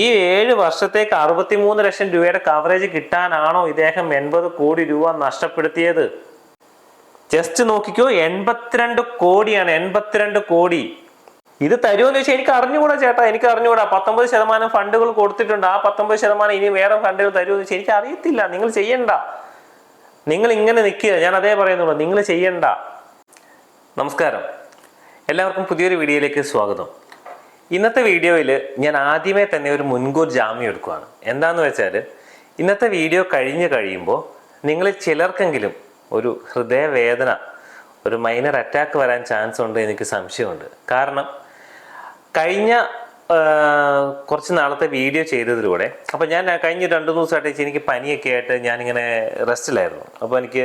ഈ ഏഴ് വർഷത്തേക്ക് അറുപത്തിമൂന്ന് ലക്ഷം രൂപയുടെ കവറേജ് കിട്ടാനാണോ ഇദ്ദേഹം എൺപത് കോടി രൂപ നഷ്ടപ്പെടുത്തിയത്? ജസ്റ്റ് നോക്കിക്കോ എൺപത്തിരണ്ട് കോടിയാണ് എൺപത്തിരണ്ട് കോടി. ഇത് തരുമെന്ന് വെച്ചാൽ എനിക്ക് അറിഞ്ഞുകൂടാ ചേട്ടാ എനിക്ക് അറിഞ്ഞുകൂടാ. പത്തൊമ്പത് ശതമാനം ഫണ്ടുകൾ കൊടുത്തിട്ടുണ്ട്. ആ പത്തൊമ്പത് ശതമാനം ഇനി വേറെ ഫണ്ടുകൾ തരുമെന്ന് വെച്ചാൽ എനിക്ക് അറിയത്തില്ല. നിങ്ങൾ ചെയ്യണ്ട. നിങ്ങൾ ഇങ്ങനെ നിൽക്കുക. ഞാൻ അതേ പറയുന്നുള്ളൂ. നിങ്ങൾ ചെയ്യണ്ട. നമസ്കാരം. എല്ലാവർക്കും പുതിയൊരു വീഡിയോയിലേക്ക് സ്വാഗതം. ഇന്നത്തെ വീഡിയോയിൽ ഞാൻ ആദ്യമേ തന്നെ ഒരു മുൻകൂർ ജാമ്യം എടുക്കുകയാണ് എന്താന്ന് വെച്ചാൽ ഇന്നത്തെ വീഡിയോ കഴിഞ്ഞ് കഴിയുമ്പോൾ നിങ്ങളിൽ ചിലർക്കെങ്കിലും ഒരു ഹൃദയവേദന ഒരു മൈനർ അറ്റാക്ക് വരാൻ ചാൻസ് ഉണ്ട് എനിക്ക് സംശയമുണ്ട്. കാരണം കഴിഞ്ഞ കുറച്ച് നാളത്തെ വീഡിയോ ചെയ്തതിലൂടെ അപ്പോൾ ഞാൻ കഴിഞ്ഞ രണ്ട് മൂന്ന് ദിവസമായിട്ട് എനിക്ക് പനിയൊക്കെ ആയിട്ട് ഞാനിങ്ങനെ റെസ്റ്റിലായിരുന്നു. അപ്പോൾ എനിക്ക്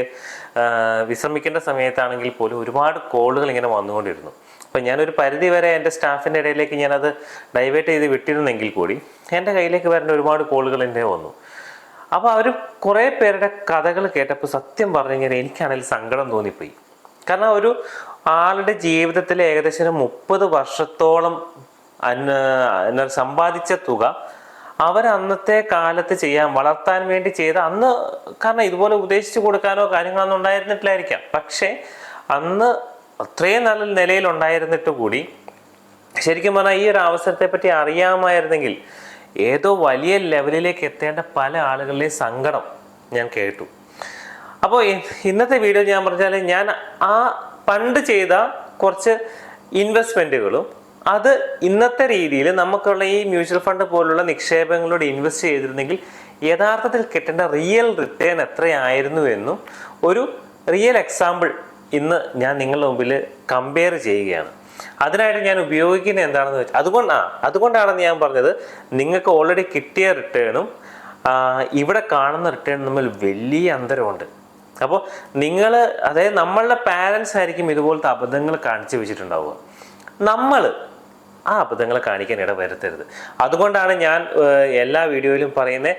വിശ്രമിക്കേണ്ട സമയത്താണെങ്കിൽ പോലും ഒരുപാട് കോളുകൾ ഇങ്ങനെ വന്നുകൊണ്ടിരുന്നു. അപ്പോൾ ഞാനൊരു പരിധി വരെ എന്റെ സ്റ്റാഫിന്റെ ഇടയിലേക്ക് ഞാനത് ഡൈവേർട്ട് ചെയ്ത് വിട്ടിരുന്നെങ്കിൽ കൂടി എന്റെ കയ്യിലേക്ക് വരേണ്ട ഒരുപാട് കോളുകൾ എന്റെ വന്നു. അപ്പോൾ അവർ കുറേ പേരുടെ കഥകൾ കേട്ടപ്പോൾ സത്യം പറഞ്ഞു കഴിഞ്ഞാൽ എനിക്കാണെങ്കിൽ സങ്കടം തോന്നിപ്പോയി. കാരണം ഒരു ആളുടെ ജീവിതത്തിൽ ഏകദേശം മുപ്പത് വർഷത്തോളം അന്ന സമ്പാദിച്ച തുക അവർ അന്നത്തെ കാലത്ത് ചെയ്യാൻ വളർത്താൻ വേണ്ടി ചെയ്ത അന്ന് കാരണം ഇതുപോലെ ഉപദേശിച്ചു കൊടുക്കാനോ കാര്യങ്ങളൊന്നും ഉണ്ടായിരുന്നിട്ടില്ലായിരിക്കാം. പക്ഷേ അന്ന് അത്രയും നല്ല നിലയിൽ ഉണ്ടായിരുന്നിട്ട് കൂടി ശരിക്കും പറഞ്ഞാൽ ഈ ഒരു അവസരത്തെ പറ്റി അറിയാമായിരുന്നെങ്കിൽ ഏതോ വലിയ ലെവലിലേക്ക് എത്തേണ്ട പല ആളുകളുടെയും സങ്കടം ഞാൻ കേട്ടു. അപ്പോൾ ഇന്നത്തെ വീഡിയോ ഞാൻ പറഞ്ഞാൽ ഞാൻ ആ പണ്ട് ചെയ്ത കുറച്ച് ഇൻവെസ്റ്റ്മെന്റുകളും അത് ഇന്നത്തെ രീതിയിൽ നമുക്കുള്ള ഈ മ്യൂച്വൽ ഫണ്ട് പോലുള്ള നിക്ഷേപങ്ങളോട് ഇൻവെസ്റ്റ് ചെയ്തിരുന്നെങ്കിൽ യഥാർത്ഥത്തിൽ കിട്ടേണ്ട റിയൽ റിട്ടേൺ എത്രയായിരുന്നു എന്നും ഒരു റിയൽ എക്സാമ്പിൾ ഇന്ന് ഞാൻ നിങ്ങളുടെ മുമ്പിൽ കമ്പയർ ചെയ്യുകയാണ്. അതിനായിട്ട് ഞാൻ ഉപയോഗിക്കുന്ന എന്താണെന്ന് വെച്ചാൽ അതുകൊണ്ട് ആ അതുകൊണ്ടാണെന്ന് ഞാൻ പറഞ്ഞത് നിങ്ങൾക്ക് ഓൾറെഡി കിട്ടിയ റിട്ടേണും ഇവിടെ കാണുന്ന റിട്ടേണും തമ്മിൽ വലിയ അന്തരമുണ്ട്. അപ്പോൾ നിങ്ങൾ അതായത് നമ്മളുടെ പാരൻസ് ആയിരിക്കും ഇതുപോലത്തെ അബദ്ധങ്ങൾ കാണിച്ചു വെച്ചിട്ടുണ്ടാവുക. നമ്മൾ ആ അബദ്ധങ്ങൾ കാണിക്കാൻ ഇട വരുത്തരുത് അതുകൊണ്ടാണ് ഞാൻ എല്ലാ വീഡിയോയിലും പറയുന്നത്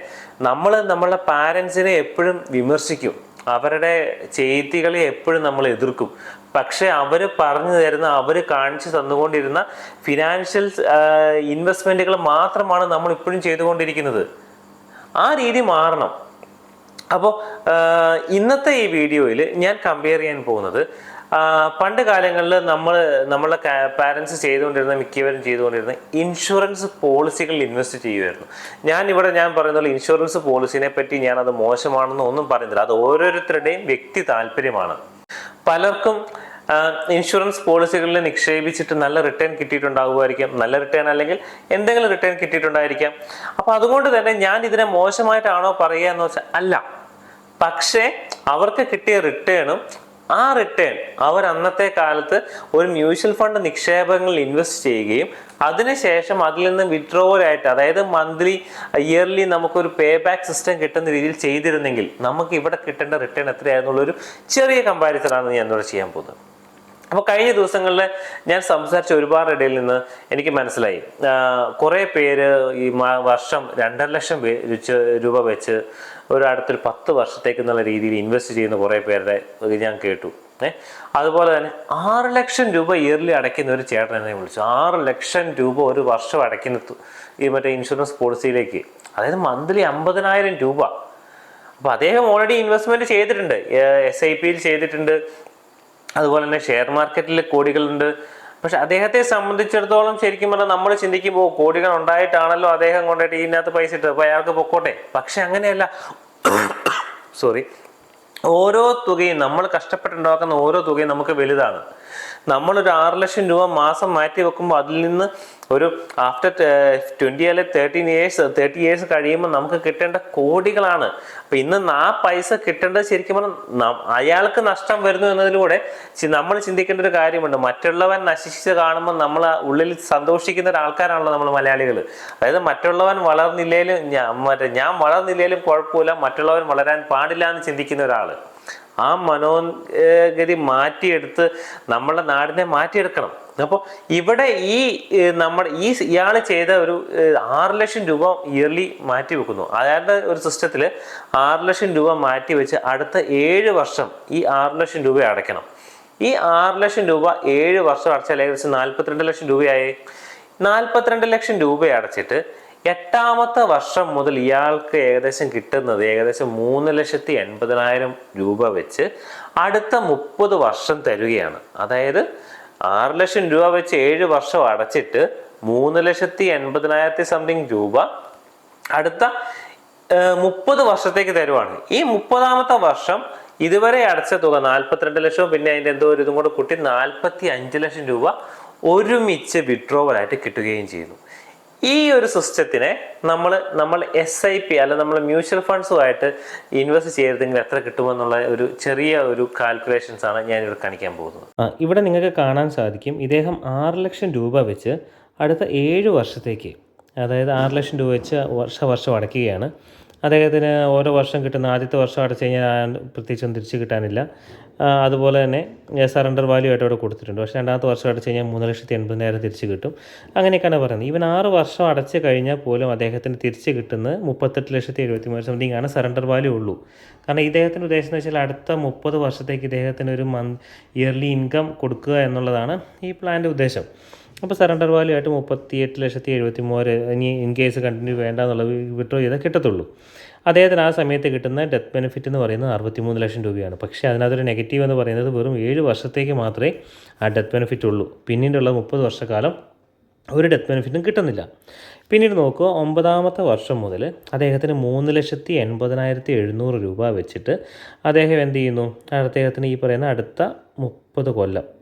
നമ്മൾ നമ്മളുടെ പാരൻസിനെ എപ്പോഴും വിമർശിക്കും. അവരുടെ ചെയ്തികളെ എപ്പോഴും നമ്മൾ എതിർക്കും. പക്ഷേ അവർ പറഞ്ഞു തരുന്ന അവർ കാണിച്ചു തന്നുകൊണ്ടിരുന്ന ഫിനാൻഷ്യൽ ഇൻവെസ്റ്റ്മെന്റുകൾ മാത്രമാണ് നമ്മൾ ഇപ്പോഴും ചെയ്തുകൊണ്ടിരിക്കുന്നത്. ആ രീതി മാറണം. അപ്പോൾ ഇന്നത്തെ ഈ വീഡിയോയിൽ ഞാൻ കമ്പയർ ചെയ്യാൻ പോകുന്നത് പണ്ട് കാലങ്ങളിൽ നമ്മൾ നമ്മളെ പാരൻസ് ചെയ്തുകൊണ്ടിരുന്ന മിക്കവരും ചെയ്തുകൊണ്ടിരുന്ന ഇൻഷുറൻസ് പോളിസികളിൽ ഇൻവെസ്റ്റ് ചെയ്യുമായിരുന്നു ഞാൻ ഇവിടെ ഞാൻ പറയുന്നത് ഇൻഷുറൻസ് പോളിസിനെ പറ്റി ഞാൻ അത് മോശമാണെന്ന് ഒന്നും പറയുന്നില്ല. അത് ഓരോരുത്തരുടെയും വ്യക്തി താല്പര്യമാണ്. പലർക്കും ഇൻഷുറൻസ് പോളിസികളിൽ നിക്ഷേപിച്ചിട്ട് നല്ല റിട്ടേൺ കിട്ടിയിട്ടുണ്ടാകുമായിരിക്കാം നല്ല റിട്ടേൺ അല്ലെങ്കിൽ എന്തെങ്കിലും റിട്ടേൺ കിട്ടിയിട്ടുണ്ടായിരിക്കാം. അപ്പോൾ അതുകൊണ്ട് തന്നെ ഞാൻ ഇതിനെ മോശമായിട്ടാണോ പറയുക എന്ന് വെച്ചാൽ അല്ല. പക്ഷേ അവർക്ക് കിട്ടിയ റിട്ടേണും ആ റിട്ടേൺ അവർ അന്നത്തെ കാലത്ത് ഒരു മ്യൂച്വൽ ഫണ്ട് നിക്ഷേപങ്ങളിൽ ഇൻവെസ്റ്റ് ചെയ്യുകയും അതിനുശേഷം അതിൽ നിന്ന് വിഡ്രോവൽ ആയിട്ട് അതായത് മന്ത്ലി ഇയർലി നമുക്കൊരു പേ ബാക്ക് സിസ്റ്റം കിട്ടുന്ന രീതിയിൽ ചെയ്തിരുന്നെങ്കിൽ നമുക്ക് ഇവിടെ കിട്ടേണ്ട റിട്ടേൺ എത്രയായിരുന്നുള്ളൊരു ചെറിയ കമ്പാരിസൺ ആണ് ഞാൻ ഇവിടെ ചെയ്യാൻ പോകുന്നത്. അപ്പോൾ കഴിഞ്ഞ ദിവസങ്ങളിൽ ഞാൻ സംസാരിച്ച ഒരുപാട് ഇടയിൽ നിന്ന് എനിക്ക് മനസ്സിലായി. കുറേ പേര് ഈ വർഷം രണ്ടര ലക്ഷം രൂപ വെച്ച് ഒരു അടുത്തൊരു പത്ത് വർഷത്തേക്ക് എന്നുള്ള രീതിയിൽ ഇൻവെസ്റ്റ് ചെയ്യുന്ന കുറേ പേരുടെ ഞാൻ കേട്ടു. ഏ അതുപോലെ തന്നെ ആറ് ലക്ഷം രൂപ ഇയർലി അടയ്ക്കുന്ന ഒരു ചേട്ടൻ എന്നെ വിളിച്ചു. ആറ് ലക്ഷം രൂപ ഒരു വർഷം അടയ്ക്കുന്ന ഈ മറ്റേ ഇൻഷുറൻസ് പോളിസിയിലേക്ക് അതായത് മന്ത്ലി അമ്പതിനായിരം രൂപ. അപ്പോൾ അദ്ദേഹം ഓൾറെഡി ഇൻവെസ്റ്റ്മെന്റ് ചെയ്തിട്ടുണ്ട്. എസ് ഐ പിയിൽ ചെയ്തിട്ടുണ്ട്. അതുപോലെ തന്നെ ഷെയർ മാർക്കറ്റിൽ കോടികളുണ്ട്. പക്ഷെ അദ്ദേഹത്തെ സംബന്ധിച്ചിടത്തോളം ശരിക്കും പറഞ്ഞാൽ നമ്മൾ ചിന്തിക്കുമ്പോൾ കോടികൾ ഉണ്ടായിട്ടാണല്ലോ അദ്ദേഹം കൊണ്ടുപോയിട്ട് ഇതിനകത്ത് പൈസ ഇട്ടത്. അപ്പോൾ അയാൾക്ക് പൊക്കോട്ടെ. പക്ഷെ അങ്ങനെയല്ല. സോറി ഓരോ തുകയും നമ്മൾ കഷ്ടപ്പെട്ടുണ്ടാക്കുന്ന ഓരോ തുകയും നമുക്ക് വലുതാണ്. നമ്മളൊരു ആറ് ലക്ഷം രൂപ മാസം മാറ്റി വെക്കുമ്പോൾ അതിൽ നിന്ന് ഒരു ആഫ്റ്റർ ട്വന്റി അല്ലെ തേർട്ടീൻ ഇയേഴ്സ് തേർട്ടി ഇയേഴ്സ് കഴിയുമ്പോൾ നമുക്ക് കിട്ടേണ്ട കോടികളാണ്. അപ്പം ഇന്ന് ആ പൈസ കിട്ടേണ്ടത് ശരിക്കും പറഞ്ഞാൽ അയാൾക്ക് നഷ്ടം വരുന്നു എന്നതിലൂടെ നമ്മൾ ചിന്തിക്കേണ്ട ഒരു കാര്യമുണ്ട്. മറ്റുള്ളവൻ നശിച്ച് കാണുമ്പോൾ നമ്മൾ ഉള്ളിൽ സന്തോഷിക്കുന്ന ഒരു ആൾക്കാരാണല്ലോ നമ്മൾ മലയാളികൾ അതായത് മറ്റുള്ളവൻ വളർന്നില്ലേലും ഞാൻ മറ്റേ ഞാൻ വളർന്നില്ലേലും കുഴപ്പമില്ല മറ്റുള്ളവൻ വളരാൻ പാടില്ല എന്ന് ചിന്തിക്കുന്ന ഒരാൾ ആ മനോഗതി മാറ്റിയെടുത്ത് നമ്മളുടെ നാടിനെ മാറ്റിയെടുക്കണം. അപ്പോൾ ഇവിടെ ഈ നമ്മുടെ ഈ ഇയാൾ ചെയ്ത ഒരു ആറ് ലക്ഷം രൂപ ഇയർലി മാറ്റി വെക്കുന്നു. അയാളുടെ ഒരു സിസ്റ്റത്തിൽ ആറ് ലക്ഷം രൂപ മാറ്റി വെച്ച് അടുത്ത ഏഴ് വർഷം ഈ ആറ് ലക്ഷം രൂപ അടയ്ക്കണം. ഈ ആറ് ലക്ഷം രൂപ ഏഴ് വർഷം അടച്ചാൽ ഏകദേശം നാൽപ്പത്തിരണ്ട് ലക്ഷം രൂപയായി. നാൽപ്പത്തിരണ്ട് ലക്ഷം രൂപ അടച്ചിട്ട് എട്ടാമത്തെ വർഷം മുതൽ ഇയാൾക്ക് ഏകദേശം കിട്ടുന്നത് ഏകദേശം മൂന്ന് ലക്ഷത്തി എൺപതിനായിരം രൂപ വെച്ച് അടുത്ത മുപ്പത് വർഷം തരുകയാണ്. അതായത് ആറ് ലക്ഷം രൂപ വെച്ച് ഏഴ് വർഷം അടച്ചിട്ട് മൂന്ന് ലക്ഷത്തി എൺപതിനായിരത്തി സംതിങ് രൂപ അടുത്ത മുപ്പത് വർഷത്തേക്ക് തരുവാണ്. ഈ മുപ്പതാമത്തെ വർഷം ഇതുവരെ അടച്ച തുക നാൽപ്പത്തിരണ്ട് ലക്ഷവും പിന്നെ അതിന്റെ എന്തോ ഒരു ഇതും കൂടെ കൂട്ടി നാൽപ്പത്തി അഞ്ച് ലക്ഷം രൂപ ഒരുമിച്ച് വിഡ്രോവൽ ആയിട്ട് കിട്ടുകയും ചെയ്യുന്നു. ഈ ഒരു സിസ്റ്റത്തിനെ നമ്മൾ നമ്മൾ എസ് ഐ പി അല്ല നമ്മൾ മ്യൂച്വൽ ഫണ്ട്സുമായിട്ട് ഇൻവെസ്റ്റ് ചെയ്തെങ്കിൽ എത്ര കിട്ടുമെന്നുള്ള ഒരു ചെറിയ ഒരു കാൽക്കുലേഷൻസ് ആണ് ഞാൻ ഇവിടെ കാണിക്കാൻ പോകുന്നത്. ഇവിടെ നിങ്ങൾക്ക് കാണാൻ സാധിക്കും ഇദ്ദേഹം ആറ് ലക്ഷം രൂപ വെച്ച് അടുത്ത ഏഴ് വർഷത്തേക്ക് അതായത് ആറ് ലക്ഷം രൂപ വെച്ച് വർഷ വർഷം അടയ്ക്കുകയാണ്. അദ്ദേഹത്തിന് ഓരോ വർഷം കിട്ടുന്ന ആദ്യത്തെ വർഷം അടച്ചു കഴിഞ്ഞാൽ പ്രത്യേകിച്ചൊന്നും തിരിച്ചു കിട്ടാനില്ല. അതുപോലെ തന്നെ സറണ്ടർ വാല്യൂ ആയിട്ട് അവിടെ കൊടുത്തിട്ടുണ്ട്. പക്ഷേ രണ്ടാമത്തെ വർഷം അടച്ചു കഴിഞ്ഞാൽ മൂന്ന് ലക്ഷത്തി എൺപതിനായിരം തിരിച്ച് കിട്ടും. അങ്ങനെയൊക്കെയാണ് പറയുന്നത്. ഇവൻ ആറ് വർഷം അടച്ച് കഴിഞ്ഞാൽ പോലും അദ്ദേഹത്തിന് തിരിച്ച് കിട്ടുന്നത് മുപ്പത്തെട്ട് ലക്ഷത്തി എഴുപത്തി മൂന്ന് സംതിങ് ആണ് സറണ്ടർ വാല്യൂ ഉള്ളൂ. കാരണം ഇദ്ദേഹത്തിന്റെ ഉദ്ദേശം എന്ന് വെച്ചാൽ അടുത്ത മുപ്പത് വർഷത്തേക്ക് ഇദ്ദേഹത്തിന് ഒരു മന്ത് ഇയർലി ഇൻകം കൊടുക്കുക എന്നുള്ളതാണ് ഈ പ്ലാന്റെ ഉദ്ദേശം. അപ്പോൾ സറണ്ടർ വാല്യൂ ആയിട്ട് മുപ്പത്തി എട്ട് ലക്ഷത്തി എഴുപത്തി മൂവായിരം ഇനി ഇൻ കേസ് കണ്ടിന്യൂ വേണ്ട എന്നുള്ളത് വിഡ്രോ ചെയ്താൽ കിട്ടത്തുള്ളൂ. അദ്ദേഹത്തിന് ആ സമയത്ത് കിട്ടുന്ന ഡെത്ത് ബെനിഫിറ്റ് എന്ന് പറയുന്നത് അറുപത്തിമൂന്ന് ലക്ഷം രൂപയാണ്. പക്ഷേ അതിനകത്തൊരു നെഗറ്റീവ് എന്ന് പറയുന്നത് വെറും ഏഴ് വർഷത്തേക്ക് മാത്രമേ ആ ഡെത്ത് ബെനിഫിറ്റ് ഉള്ളൂ. പിന്നീടുള്ള മുപ്പത് വർഷക്കാലം ഒരു ഡെത്ത് ബെനിഫിറ്റും കിട്ടുന്നില്ല. പിന്നീട് നോക്കുക ഒമ്പതാമത്തെ വർഷം മുതൽ അദ്ദേഹത്തിന് മൂന്ന് ലക്ഷത്തി എൺപതിനായിരത്തി എഴുന്നൂറ് രൂപ വെച്ചിട്ട് അദ്ദേഹം എന്ത് ചെയ്യുന്നു? അദ്ദേഹത്തിന് ഈ പറയുന്ന അടുത്ത മുപ്പത് കൊല്ലം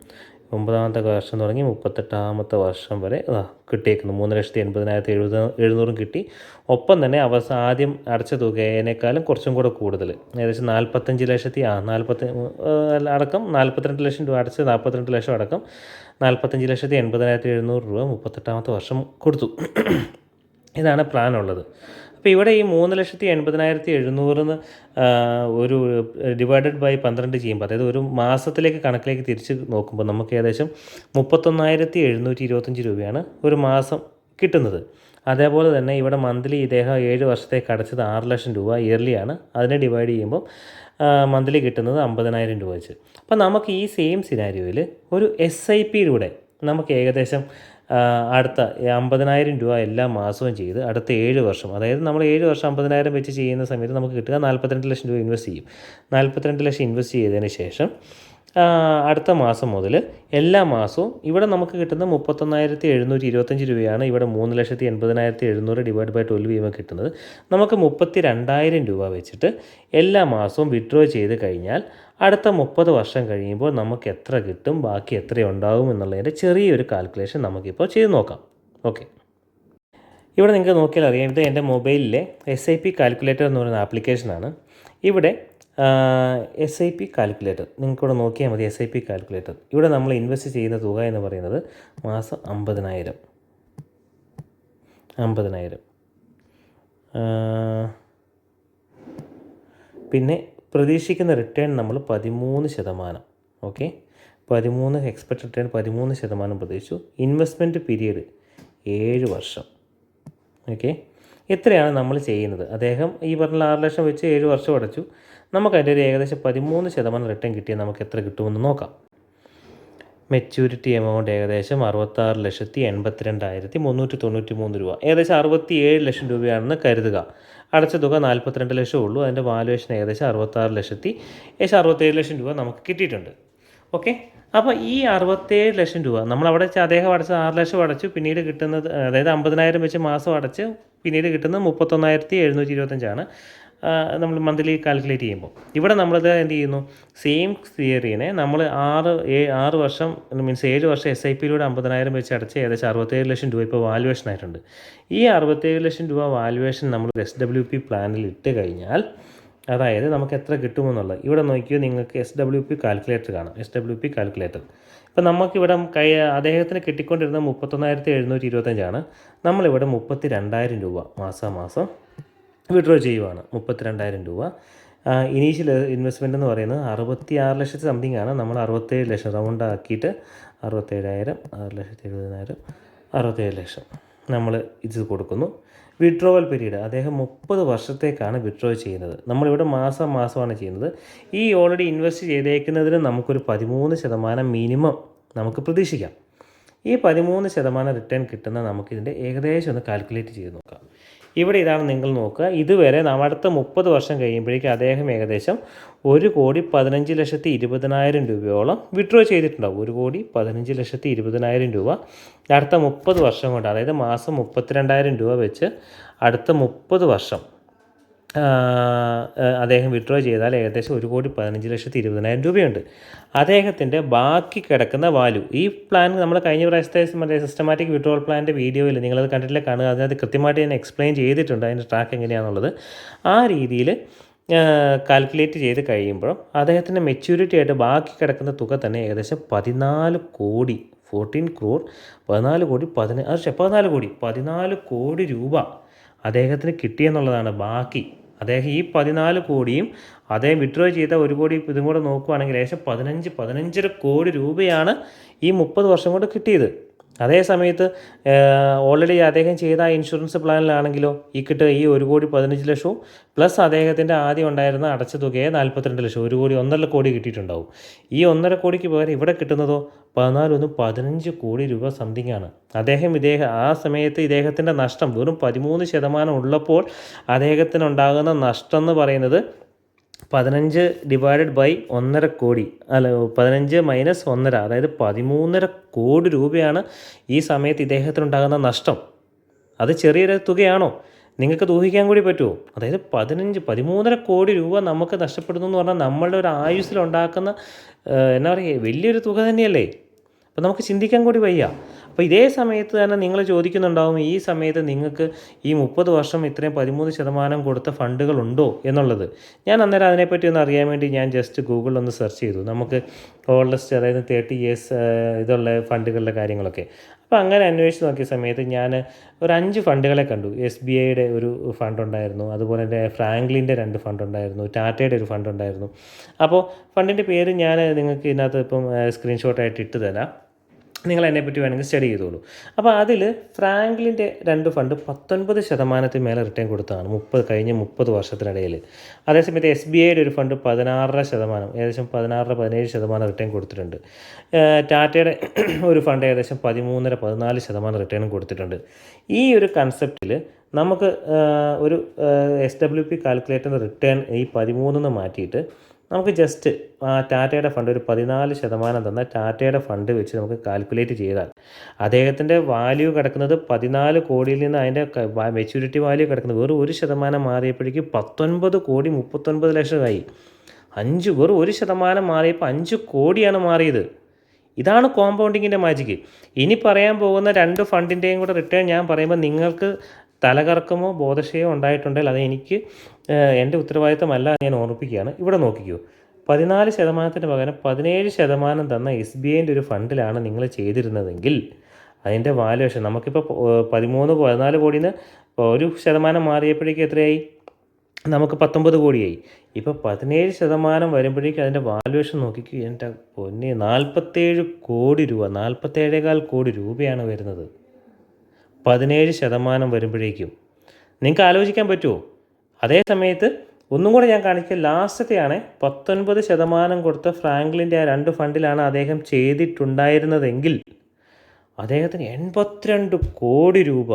ഒമ്പതാമത്തെ വർഷം തുടങ്ങി മുപ്പത്തെട്ടാമത്തെ വർഷം വരെ കിട്ടിയേക്കുന്നു. മൂന്ന് ലക്ഷത്തി എൺപതിനായിരത്തി എഴുപത് എഴുന്നൂറും കിട്ടി. ഒപ്പം തന്നെ അവസ ആദ്യം അടച്ച തുകയേക്കാളും കുറച്ചും കൂടെ കൂടുതൽ. ഏകദേശം നാൽപ്പത്തഞ്ച് ലക്ഷത്തി ആ നാൽപ്പത്തി അടക്കം നാൽപ്പത്തിരണ്ട് ലക്ഷം രൂപ അടച്ച് നാൽപ്പത്തിരണ്ട് ലക്ഷം അടക്കം നാൽപ്പത്തഞ്ച് ലക്ഷത്തി എൺപതിനായിരത്തി എഴുന്നൂറ് രൂപ മുപ്പത്തെട്ടാമത്തെ വർഷം കൊടുത്തു. ഇതാണ് പ്ലാൻ ഉള്ളത്. അപ്പോൾ ഇവിടെ ഈ മൂന്ന് ലക്ഷത്തി എൺപതിനായിരത്തി എഴുന്നൂറിന് ഒരു ഡിവൈഡഡ് ബൈ പന്ത്രണ്ട് ചെയ്യുമ്പോൾ അതായത് ഒരു മാസത്തിലേക്ക് കണക്കിലേക്ക് തിരിച്ച് നോക്കുമ്പോൾ നമുക്ക് ഏകദേശം മുപ്പത്തൊന്നായിരത്തി എഴുന്നൂറ്റി ഇരുപത്തഞ്ച് രൂപയാണ് ഒരു മാസം കിട്ടുന്നത്. അതേപോലെ തന്നെ ഇവിടെ മന്ത്ലി ഇദ്ദേഹം ഏഴ് വർഷത്തേക്ക് അടച്ചത് ആറ് ലക്ഷം രൂപ ഇയർലി ആണ്. അതിനെ ഡിവൈഡ് ചെയ്യുമ്പോൾ മന്ത്ലി കിട്ടുന്നത് അമ്പതിനായിരം രൂപ വെച്ച്. അപ്പോൾ നമുക്ക് ഈ സെയിം സിനാരിയോയിൽ ഒരു എസ് ഐ പിയിലൂടെ നമുക്ക് ഏകദേശം അടുത്ത അമ്പതിനായിരം രൂപ എല്ലാ മാസവും ചെയ്ത് അടുത്ത ഏഴ് വർഷം അതായത് നമ്മൾ ഏഴ് വർഷം അമ്പതിനായിരം വെച്ച് ചെയ്യുന്ന സമയത്ത് നമുക്ക് കിട്ടുക നാൽപ്പത്തിരണ്ട് ലക്ഷം രൂപ ഇൻവെസ്റ്റ് ചെയ്യും. നാൽപ്പത്തിരണ്ട് ലക്ഷം ഇൻവെസ്റ്റ് ചെയ്തതിന് ശേഷം അടുത്ത മാസം മുതൽ എല്ലാ മാസവും ഇവിടെ നമുക്ക് കിട്ടുന്ന മുപ്പത്തൊന്നായിരത്തി എഴുന്നൂറ്റി ഇരുപത്തഞ്ച് രൂപയാണ് ഇവിടെ മൂന്ന് ലക്ഷത്തി എൺപതിനായിരത്തി എഴുന്നൂറ് ഡിവൈഡ് ബൈ ട്വൽവ് ചെയ്യുമ്പോൾ കിട്ടുന്നത്. നമുക്ക് മുപ്പത്തി രണ്ടായിരം രൂപ വെച്ചിട്ട് എല്ലാ മാസവും വിഡ്രോ ചെയ്ത് കഴിഞ്ഞാൽ അടുത്ത മുപ്പത് വർഷം കഴിയുമ്പോൾ നമുക്ക് എത്ര കിട്ടും ബാക്കി എത്ര ഉണ്ടാകും എന്നുള്ളതിന്റെ ചെറിയൊരു കാൽക്കുലേഷൻ നമുക്കിപ്പോൾ ചെയ്ത് നോക്കാം. ഓക്കെ ഇവിടെ നിങ്ങൾക്ക് നോക്കിയാൽ അറിയാം ഇത് എന്റെ മൊബൈലിലെ എസ് ഐ പി കാൽക്കുലേറ്റർ എന്ന് പറയുന്ന ആപ്ലിക്കേഷനാണ് ഇവിടെ എസ് ഐ പി കാൽക്കുലേറ്റർ നിങ്ങൾക്കിവിടെ നോക്കിയാൽ മതി എസ് ഐ പി കാൽക്കുലേറ്റർ ഇവിടെ നമ്മൾ ഇൻവെസ്റ്റ് ചെയ്യുന്ന തുക എന്ന് പറയുന്നത് മാസം അമ്പതിനായിരം. അമ്പതിനായിരം. പിന്നെ പ്രതീക്ഷിക്കുന്ന റിട്ടേൺ നമ്മൾ പതിമൂന്ന് ശതമാനം. ഓക്കെ പതിമൂന്ന് എക്സ്പെക്ട് റിട്ടേൺ പതിമൂന്ന് ശതമാനം പ്രതീക്ഷിച്ചു. ഇൻവെസ്റ്റ്മെന്റ് പീരീഡ് ഏഴ് വർഷം. ഓക്കെ എത്രയാണ് നമ്മൾ ചെയ്യുന്നത്. അദ്ദേഹം ഈ പറഞ്ഞ ആറ് ലക്ഷം വെച്ച് ഏഴ് വർഷം അടച്ചു. നമുക്ക് അതിന്റെ ഒരു ഏകദേശം പതിമൂന്ന് ശതമാനം റിട്ടേൺ കിട്ടിയാൽ നമുക്ക് എത്ര കിട്ടുമെന്ന് നോക്കാം. മെച്യൂരിറ്റി എമൗണ്ട് ഏകദേശം അറുപത്താറ് ലക്ഷത്തി എൺപത്തിരണ്ടായിരത്തി മുന്നൂറ്റി തൊണ്ണൂറ്റി മൂന്ന് രൂപ. ഏകദേശം അറുപത്തി ഏഴ് ലക്ഷം രൂപയാണെന്ന് കരുതുക. അടച്ച തുക നാൽപ്പത്തിരണ്ട് ലക്ഷം ഉള്ളൂ. അതിന്റെ വാലുവേഷൻ ഏകദേശം അറുപത്താറ് ലക്ഷത്തി ഏകദേശം അറുപത്തേഴ് ലക്ഷം രൂപ നമുക്ക് കിട്ടിയിട്ടുണ്ട്. ഓക്കെ? അപ്പോൾ ഈ അറുപത്തേഴ് ലക്ഷം രൂപ വെച്ച് അദ്ദേഹം അടച്ച ആറ് ലക്ഷം അടച്ചു. പിന്നീട് കിട്ടുന്നത് അതായത് അമ്പതിനായിരം വെച്ച് മാസം അടച്ച് പിന്നീട് കിട്ടുന്നത് മുപ്പത്തൊന്നായിരത്തി എഴുന്നൂറ്റി ഇരുപത്തഞ്ചാണ്. നമ്മൾ മന്ത്ലി കാൽക്കുലേറ്റ് ചെയ്യുമ്പോൾ. ഇവിടെ നമ്മളിത് എന്ത് ചെയ്യുന്നു? സെയിം തിയറീനെ നമ്മൾ ആറ് ആറ് വർഷം മീൻസ് ഏഴ് വർഷം എസ് ഐ പിയിലൂടെ അമ്പതിനായിരം വെച്ച് അടച്ച് ഏകദേശം അറുപത്തേഴ് ലക്ഷം രൂപ ഇപ്പോൾ വാലുവേഷൻ ആയിട്ടുണ്ട്. ഈ അറുപത്തേഴ് ലക്ഷം രൂപ വാലുവേഷൻ നമ്മൾ എസ് ഡബ്ല്യു പി പ്ലാനിൽ ഇട്ട് കഴിഞ്ഞാൽ അതായത് നമുക്ക് എത്ര കിട്ടുമെന്നുള്ളത്. ഇവിടെ നോക്കിയോ നിങ്ങൾക്ക് എസ് ഡബ്ല്യു പി കാൽക്കുലേറ്റർ കാണാം. എസ് ഡബ്ല്യു പി കാൽക്കുലേറ്റർ ഇപ്പം നമുക്കിവിടെ കൈ അദ്ദേഹത്തിന് കിട്ടിക്കൊണ്ടിരുന്ന മുപ്പത്തൊന്നായിരത്തി എഴുന്നൂറ്റി ഇരുപത്തഞ്ചാണ്. നമ്മളിവിടെ മുപ്പത്തി രണ്ടായിരം രൂപ മാസാമാസം വിഡ്രോ ചെയ്യുവാണ്. മുപ്പത്തിരണ്ടായിരം രൂപ. ഇനീഷ്യൽ ഇൻവെസ്റ്റ്മെന്റ് എന്ന് പറയുന്നത് അറുപത്തി ആറ് ലക്ഷത്തി സംതിങ് ആണ്. നമ്മൾ അറുപത്തേഴ് ലക്ഷം റൗണ്ട് ആക്കിയിട്ട് അറുപത്തേഴായിരം ആറ് ലക്ഷത്തി എഴുപതിനായിരം അറുപത്തേഴ് ലക്ഷം നമ്മൾ ഇത് കൊടുക്കുന്നു. വിഡ്രോവൽ പീരീഡ് അദ്ദേഹം മുപ്പത് വർഷത്തേക്കാണ് വിഡ്രോ ചെയ്യുന്നത്. നമ്മളിവിടെ മാസം മാസമാണ് ചെയ്യുന്നത്. ഈ ഓൾറെഡി ഇൻവെസ്റ്റ് ചെയ്തേക്കുന്നതിന് നമുക്കൊരു പതിമൂന്ന് ശതമാനം മിനിമം നമുക്ക് പ്രതീക്ഷിക്കാം. ഈ പതിമൂന്ന് ശതമാനം റിട്ടേൺ കിട്ടുന്ന നമുക്കിതിന്റെ ഏകദേശം ഒന്ന് കാൽക്കുലേറ്റ് ചെയ്ത് നോക്കാം. ഇവിടെ ഇതാണ് നിങ്ങൾ നോക്കുക. ഇതുവരെ നാം അടുത്ത മുപ്പത് വർഷം കഴിയുമ്പോഴേക്കും അദ്ദേഹം ഏകദേശം ഒരു കോടി പതിനഞ്ച് ലക്ഷത്തി ഇരുപതിനായിരം രൂപയോളം വിഡ്രോ ചെയ്തിട്ടുണ്ടാവും. ഒരു കോടി പതിനഞ്ച് ലക്ഷത്തി ഇരുപതിനായിരം രൂപ. അടുത്ത മുപ്പത് വർഷം കൊണ്ട് അതായത് മാസം മുപ്പത്തിരണ്ടായിരം രൂപ വെച്ച് അടുത്ത മുപ്പത് വർഷം അദ്ദേഹം വിഡ്രോ ചെയ്താൽ ഏകദേശം ഒരു കോടി പതിനഞ്ച് ലക്ഷത്തി ഇരുപതിനായിരം രൂപയുണ്ട്. അദ്ദേഹത്തിന്റെ ബാക്കി കിടക്കുന്ന വാല്യൂ ഈ പ്ലാൻ നമ്മൾ കഴിഞ്ഞ പ്രാവശ്യത്തെ മറ്റേ സിസ്റ്റമാറ്റിക് വിഡ്രോവൽ പ്ലാന്റെ വീഡിയോയിൽ നിങ്ങളത് കണ്ടിട്ടില്ല? കാണുക. അതിനകത്ത് കൃത്യമായിട്ട് ഞാൻ എക്സ്പ്ലെയിൻ ചെയ്തിട്ടുണ്ട്. അതിന്റെ ട്രാക്ക് എങ്ങനെയാണെന്നുള്ളത് ആ രീതിയിൽ കാൽക്കുലേറ്റ് ചെയ്ത് കഴിയുമ്പോൾ അദ്ദേഹത്തിന്റെ മെച്യൂരിറ്റി ആയിട്ട് ബാക്കി കിടക്കുന്ന തുക തന്നെ ഏകദേശം പതിനാല് കോടി ഫോർട്ടീൻ ക്രോർ പതിനാല് കോടി പതിന പക്ഷേ പതിനാല് കോടി പതിനാല് കോടി രൂപ അദ്ദേഹത്തിന് കിട്ടിയെന്നുള്ളതാണ് ബാക്കി. അദ്ദേഹം ഈ പതിനാല് കോടിയും അദ്ദേഹം വിഡ്രോ ചെയ്ത ഒരു കോടി ഇതും കൂടെ നോക്കുകയാണെങ്കിൽ ഏകദേശം പതിനഞ്ച് പതിനഞ്ചര കോടി രൂപയാണ് ഈ മുപ്പത് വർഷം കൊണ്ട് കിട്ടിയത്. അതേ സമയത്ത് ഓൾറെഡി അദ്ദേഹം ചെയ്ത ഇൻഷുറൻസ് പ്ലാനിലാണെങ്കിലോ ഈ കിട്ടുക ഈ ഒരു കോടി പതിനഞ്ച് ലക്ഷവും പ്ലസ് അദ്ദേഹത്തിന്റെ ആദ്യം ഉണ്ടായിരുന്ന അടച്ച തുകയെ നാൽപ്പത്തിരണ്ട് ലക്ഷം ഒരു കോടി ഒന്നര കോടി കിട്ടിയിട്ടുണ്ടാവും. ഈ ഒന്നര കോടിക്ക് പകരം ഇവിടെ കിട്ടുന്നതോ? പതിനാലൊന്ന് പതിനഞ്ച് കോടി രൂപ സംതിങ് ആണ്. അദ്ദേഹം ഇദ്ദേഹം ആ സമയത്ത് ഇദ്ദേഹത്തിന്റെ നഷ്ടം വെറും പതിമൂന്ന് ശതമാനം ഉള്ളപ്പോൾ അദ്ദേഹത്തിനുണ്ടാകുന്ന നഷ്ടം എന്ന് പറയുന്നത് പതിനഞ്ച് ഡിവൈഡഡ് ബൈ ഒന്നര കോടി അല്ല പതിനഞ്ച് മൈനസ് ഒന്നര അതായത് പതിമൂന്നര കോടി രൂപയാണ് ഈ സമയത്ത് ഇദ്ദേഹത്തിനുണ്ടാകുന്ന നഷ്ടം. അത് ചെറിയൊരു തുകയാണോ? നിങ്ങൾക്ക് ദൂഹിക്കാൻ കൂടി പറ്റുമോ? അതായത് പതിനഞ്ച് പതിമൂന്നര കോടി രൂപ നമുക്ക് നഷ്ടപ്പെടുന്നു എന്ന് പറഞ്ഞാൽ നമ്മളുടെ ഒരു ആയുസ്സിലുണ്ടാക്കുന്ന എന്താ പറയുക വലിയൊരു തുക തന്നെയല്ലേ? അപ്പോൾ നമുക്ക് ചിന്തിക്കാൻ കൂടി വയ്യ. അപ്പോൾ ഇതേ സമയത്ത് തന്നെ നിങ്ങൾ ചോദിക്കുന്നുണ്ടാവും ഈ സമയത്ത് നിങ്ങൾക്ക് ഈ മുപ്പത് വർഷം ഇത്രയും പതിമൂന്ന് ശതമാനം കൊടുത്ത ഫണ്ടുകളുണ്ടോ എന്നുള്ളത്. ഞാൻ അന്നേരം അതിനെപ്പറ്റി ഒന്ന് അറിയാൻ വേണ്ടി ഞാൻ ജസ്റ്റ് ഗൂഗിളിൽ ഒന്ന് സെർച്ച് ചെയ്തു. നമുക്ക് ഓൾഡസ്റ്റ് അതായത് തേർട്ടി ഇയേഴ്സ് ഇതുള്ള ഫണ്ടുകളുടെ കാര്യങ്ങളൊക്കെ. അപ്പോൾ അങ്ങനെ അന്വേഷിച്ച് നോക്കിയ സമയത്ത് ഞാൻ ഒരു അഞ്ച് ഫണ്ടുകളെ കണ്ടു. എസ് ബി ഐയുടെ ഒരു ഫണ്ട് ഉണ്ടായിരുന്നു അതുപോലെ തന്നെ ഫ്രാങ്ക്ലിന്റെ രണ്ട് ഫണ്ട് ഉണ്ടായിരുന്നു ടാറ്റയുടെ ഒരു ഫണ്ട് ഉണ്ടായിരുന്നു അപ്പോൾ ഫണ്ടിന്റെ പേര് ഞാൻ നിങ്ങൾക്ക് ഇതിനകത്ത് ഇപ്പം സ്ക്രീൻഷോട്ടായിട്ട് ഇട്ട് തരാം. നിങ്ങൾ അതിനെപ്പറ്റി വേണമെങ്കിൽ സ്റ്റഡി ചെയ്തോളൂ. അപ്പോൾ അതിൽ ഫ്രാങ്ക്ലിന്റെ രണ്ട് ഫണ്ട് പത്തൊൻപത് ശതമാനത്തിന് മേലെ റിട്ടേൺ കൊടുത്തതാണ്. മുപ്പത് കഴിഞ്ഞ മുപ്പത് വർഷത്തിനിടയിൽ. അതേസമയത്ത് എസ് ബി ഐയുടെ ഒരു ഫണ്ട് പതിനാറര ശതമാനം ഏകദേശം പതിനാറര പതിനേഴ് ശതമാനം റിട്ടേൺ കൊടുത്തിട്ടുണ്ട്. ടാറ്റയുടെ ഒരു ഫണ്ട് ഏകദേശം പതിമൂന്നര പതിനാല് ശതമാനം റിട്ടേണും കൊടുത്തിട്ടുണ്ട്. ഈ ഒരു കൺസെപ്റ്റിൽ നമുക്ക് ഒരു എസ് ഡബ്ല്യു പി കാൽക്കുലേറ്ററിന്റെ റിട്ടേൺ ഈ പതിമൂന്നിന്ന് മാറ്റിയിട്ട് നമുക്ക് ജസ്റ്റ് ആ ടാറ്റയുടെ ഫണ്ട് ഒരു പതിനാല് ശതമാനം തന്ന ടാറ്റയുടെ ഫണ്ട് വെച്ച് നമുക്ക് കാൽക്കുലേറ്റ് ചെയ്താൽ അദ്ദേഹത്തിന്റെ വാല്യൂ കിടക്കുന്നത് പതിനാല് കോടിയിൽ നിന്ന് അതിന്റെ മെച്യൂരിറ്റി വാല്യൂ കിടക്കുന്നത് വെറും ഒരു ശതമാനം മാറിയപ്പോഴേക്ക് പത്തൊൻപത് കോടി മുപ്പത്തൊൻപത് ലക്ഷമായി അഞ്ച് വെറും ഒരു ശതമാനം മാറിയപ്പോൾ അഞ്ച് കോടിയാണ് മാറിയത്. ഇതാണ് കോമ്പൗണ്ടിങ്ങിന്റെ മാജിക്ക് ഇനി പറയാൻ പോകുന്ന രണ്ട് ഫണ്ടിന്റെയും കൂടെ റിട്ടേൺ ഞാൻ പറയുമ്പോൾ നിങ്ങൾക്ക് തലകറക്കമോ ബോധക്ഷയമോ ഉണ്ടായിട്ടുണ്ടെങ്കിൽ അത് എനിക്ക് എന്റെ ഉത്തരവാദിത്തമല്ല ഞാൻ ഓർമ്മിപ്പിക്കുകയാണ്. ഇവിടെ നോക്കിക്കോ. പതിനാല് ശതമാനത്തിന് പകരം പതിനേഴ് ശതമാനം തന്ന എസ് ബി ഐന്റെ ഒരു ഫണ്ടിലാണ് നിങ്ങൾ ചെയ്തിരുന്നതെങ്കിൽ അതിന്റെ വാല്യുവേഷൻ നമുക്കിപ്പോൾ പതിമൂന്ന് പതിനാല് കോടിയിൽ നിന്ന് ഒരു ശതമാനം മാറിയപ്പോഴേക്കും എത്രയായി? നമുക്ക് പത്തൊമ്പത് കോടിയായി. ഇപ്പോൾ പതിനേഴ് ശതമാനം വരുമ്പോഴേക്കും അതിന്റെ വാല്യുവേഷൻ നോക്കിക്കോ. എന്റെ പൊന്നെ നാൽപ്പത്തേഴ് കോടി രൂപ നാൽപ്പത്തേഴേകാൽ കോടി രൂപയാണ് വരുന്നത്. പതിനേഴ് ശതമാനം വരുമ്പോഴേക്കും. നിങ്ങൾക്ക് ആലോചിക്കാൻ പറ്റുമോ? അതേ സമയത്ത് ഒന്നും കൂടെ ഞാൻ കാണിക്കുക ലാസ്റ്റത്തെയാണ് പത്തൊൻപത് ശതമാനം കൊടുത്ത ഫ്രാങ്ക്ലിന്റെ ആ രണ്ട് ഫണ്ടിലാണ് അദ്ദേഹം ചെയ്തിട്ടുണ്ടായിരുന്നതെങ്കിൽ അദ്ദേഹത്തിന് എൺപത്തിരണ്ട് കോടി രൂപ.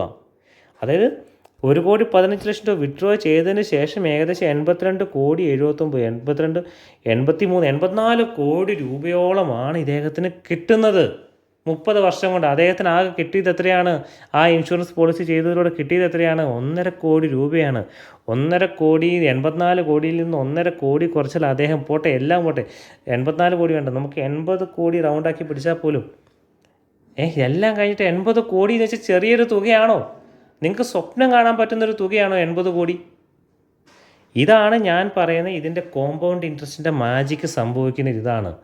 അതായത് ഒരു കോടി പതിനഞ്ച് ലക്ഷം രൂപ വിഡ്രോ ചെയ്തതിന് ശേഷം ഏകദേശം എൺപത്തിരണ്ട് കോടി എഴുപത്തൊമ്പത് എൺപത്തിരണ്ട് എൺപത്തി മൂന്ന് എൺപത്തിനാല് കോടി രൂപയോളമാണ് ഇദ്ദേഹത്തിന് കിട്ടുന്നത്. മുപ്പത് വർഷം കൊണ്ട് അദ്ദേഹത്തിന് ആകെ കിട്ടിയത് എത്രയാണ്? ആ ഇൻഷുറൻസ് പോളിസി ചെയ്തതിലൂടെ കിട്ടിയത് എത്രയാണ്? ഒന്നര കോടി രൂപയാണ്. ഒന്നര കോടി എൺപത്തിനാല് കോടിയിൽ നിന്ന് ഒന്നര കോടി കുറച്ചാൽ അദ്ദേഹം പോട്ടെ എല്ലാം പോട്ടെ. എൺപത്തിനാല് കോടി വേണ്ട. നമുക്ക് എൺപത് കോടി റൗണ്ടാക്കി പിടിച്ചാൽ പോലും. ഏഹ് എല്ലാം കഴിഞ്ഞിട്ട് എൺപത് കോടി എന്ന് വെച്ചാൽ ചെറിയൊരു തുകയാണോ? നിങ്ങൾക്ക് സ്വപ്നം കാണാൻ പറ്റുന്നൊരു തുകയാണോ എൺപത് കോടി? ഇതാണ് ഞാൻ പറയുന്നത്. ഇതിന്റെ കോമ്പൗണ്ട് ഇൻട്രസ്റ്റിന്റെ മാജിക്ക് സംഭവിക്കുന്നത് ഇതാണ്.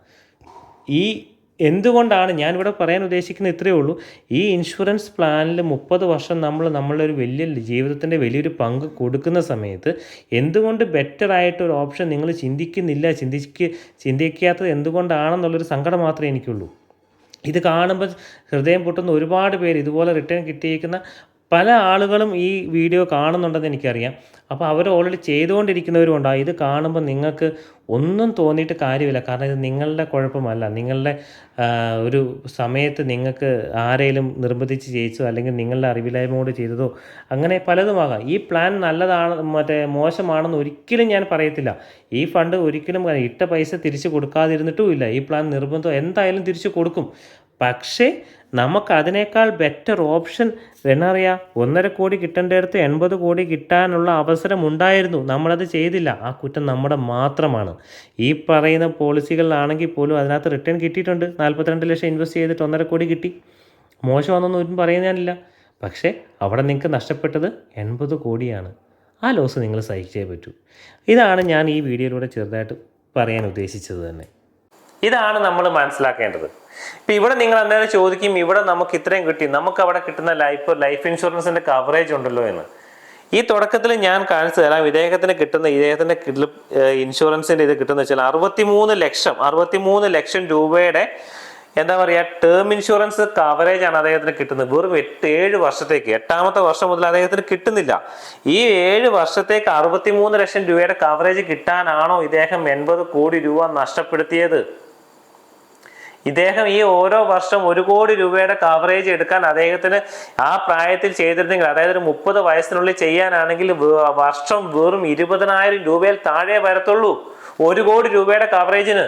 ഈ എന്തുകൊണ്ടാണ് ഞാനിവിടെ പറയാൻ ഉദ്ദേശിക്കുന്നത് ഇത്രയേ ഉള്ളൂ. ഈ ഇൻഷുറൻസ് പ്ലാനിൽ മുപ്പത് വർഷം നമ്മൾ നമ്മളൊരു വലിയ ജീവിതത്തിന്റെ വലിയൊരു പങ്ക് കൊടുക്കുന്ന സമയത്ത് എന്തുകൊണ്ട് ബെറ്റർ ആയിട്ട് ഒരു ഓപ്ഷൻ നിങ്ങൾ ചിന്തിക്കുന്നില്ല ചിന്തിക്ക് ചിന്തിക്കാത്തത് എന്തുകൊണ്ടാണെന്നുള്ളൊരു സങ്കടം മാത്രമേ എനിക്കുള്ളൂ. ഇത് കാണുമ്പോൾ ഹൃദയം പൊട്ടുന്ന ഒരുപാട് പേര് ഇതുപോലെ റിട്ടേൺ കിട്ടിയിരിക്കുന്ന പല ആളുകളും ഈ വീഡിയോ കാണുന്നുണ്ടെന്ന് എനിക്കറിയാം. അപ്പോൾ അവർ ഓൾറെഡി ചെയ്തുകൊണ്ടിരിക്കുന്നവരും ഉണ്ടാകും ഇത് കാണുമ്പോൾ നിങ്ങൾക്ക് ഒന്നും തോന്നിയിട്ട് കാര്യമില്ല. കാരണം ഇത് നിങ്ങളുടെ കുഴപ്പമല്ല. നിങ്ങളുടെ ഒരു സമയത്ത് നിങ്ങൾക്ക് ആരെങ്കിലും നിർബന്ധിച്ച് ചെയ്യിച്ചോ അല്ലെങ്കിൽ നിങ്ങളുടെ അറിവില്ലായ്മ കൊണ്ട് ചെയ്തതോ അങ്ങനെ പലതുമാകാം ഈ പ്ലാൻ നല്ലതാണ് മറ്റേ മോശമാണെന്ന് ഒരിക്കലും ഞാൻ പറയത്തില്ല. ഈ ഫണ്ട് ഒരിക്കലും ഇട്ട പൈസ തിരിച്ചു കൊടുക്കാതിരുന്നിട്ടും ഇല്ല. ഈ പ്ലാൻ നിർബന്ധം എന്തായാലും തിരിച്ചു കൊടുക്കും. പക്ഷേ നമുക്ക് അതിനേക്കാൾ ബെറ്റർ ഓപ്ഷൻ എന്നറിയാ? ഒന്നര കോടി കിട്ടേണ്ടടുത്ത് എൺപത് കോടി കിട്ടാനുള്ള അവസരം ഉണ്ടായിരുന്നു നമ്മളത് ചെയ്തില്ല. ആ കുറ്റം നമ്മുടെ മാത്രമാണ്. ഈ പറയുന്ന പോളിസികളിലാണെങ്കിൽ പോലും അതിനകത്ത് റിട്ടേൺ കിട്ടിയിട്ടുണ്ട്. നാൽപ്പത്തിരണ്ട് ലക്ഷം ഇൻവെസ്റ്റ് ചെയ്തിട്ട് ഒന്നര കോടി കിട്ടി. മോശമാണെന്നൊന്നും ഒന്നും പറയുന്നില്ല പക്ഷേ അവിടെ നിങ്ങൾക്ക് നഷ്ടപ്പെട്ടത് എൺപത് കോടിയാണ്. ആ ലോസ് നിങ്ങൾ സഹിച്ചേ പറ്റൂ. ഇതാണ് ഞാൻ ഈ വീഡിയോയിലൂടെ ചെറുതായിട്ട് പറയാൻ ഉദ്ദേശിച്ചത് തന്നെ. ഇതാണ് നമ്മൾ മനസ്സിലാക്കേണ്ടത്. ഇപ്പം ഇവിടെ നിങ്ങൾ എന്തായാലും ചോദിക്കും ഇവിടെ നമുക്ക് ഇത്രയും കിട്ടി നമുക്ക് അവിടെ കിട്ടുന്ന ലൈഫ് ലൈഫ് ഇൻഷുറൻസിന്റെ കവറേജ് ഉണ്ടല്ലോ എന്ന്. ഈ തുടക്കത്തിൽ ഞാൻ കാണിച്ചു തരാം ഇദ്ദേഹത്തിന് കിട്ടുന്ന ഇദ്ദേഹത്തിന്റെ ഇൻഷുറൻസിന്റെ ഇത് കിട്ടുന്ന വെച്ചാൽ അറുപത്തിമൂന്ന് ലക്ഷം അറുപത്തിമൂന്ന് ലക്ഷം രൂപയുടെ എന്താ പറയുക ടേം ഇൻഷുറൻസ് കവറേജ് ആണ് അദ്ദേഹത്തിന് കിട്ടുന്നത്. വെറും എട്ട് ഏഴ് വർഷത്തേക്ക് എട്ടാമത്തെ വർഷം മുതൽ അദ്ദേഹത്തിന് കിട്ടുന്നില്ല. ഈ ഏഴ് വർഷത്തേക്ക് അറുപത്തിമൂന്ന് ലക്ഷം രൂപയുടെ കവറേജ് കിട്ടാനാണോ ഇദ്ദേഹം എൺപത് കോടി രൂപ നഷ്ടപ്പെടുത്തിയത്? ഇദ്ദേഹം ഈ ഓരോ വർഷം ഒരു കോടി രൂപയുടെ കവറേജ് എടുക്കാൻ അദ്ദേഹത്തിന് ആ പ്രായത്തിൽ ചെയ്തിരുന്നെങ്കിൽ അതായത് ഒരു മുപ്പത് വയസ്സിനുള്ളിൽ ചെയ്യാനാണെങ്കിൽ വർഷം വെറും ഇരുപതിനായിരം രൂപയിൽ താഴെ വരത്തുള്ളൂ. ഒരു കോടി രൂപയുടെ കവറേജിന്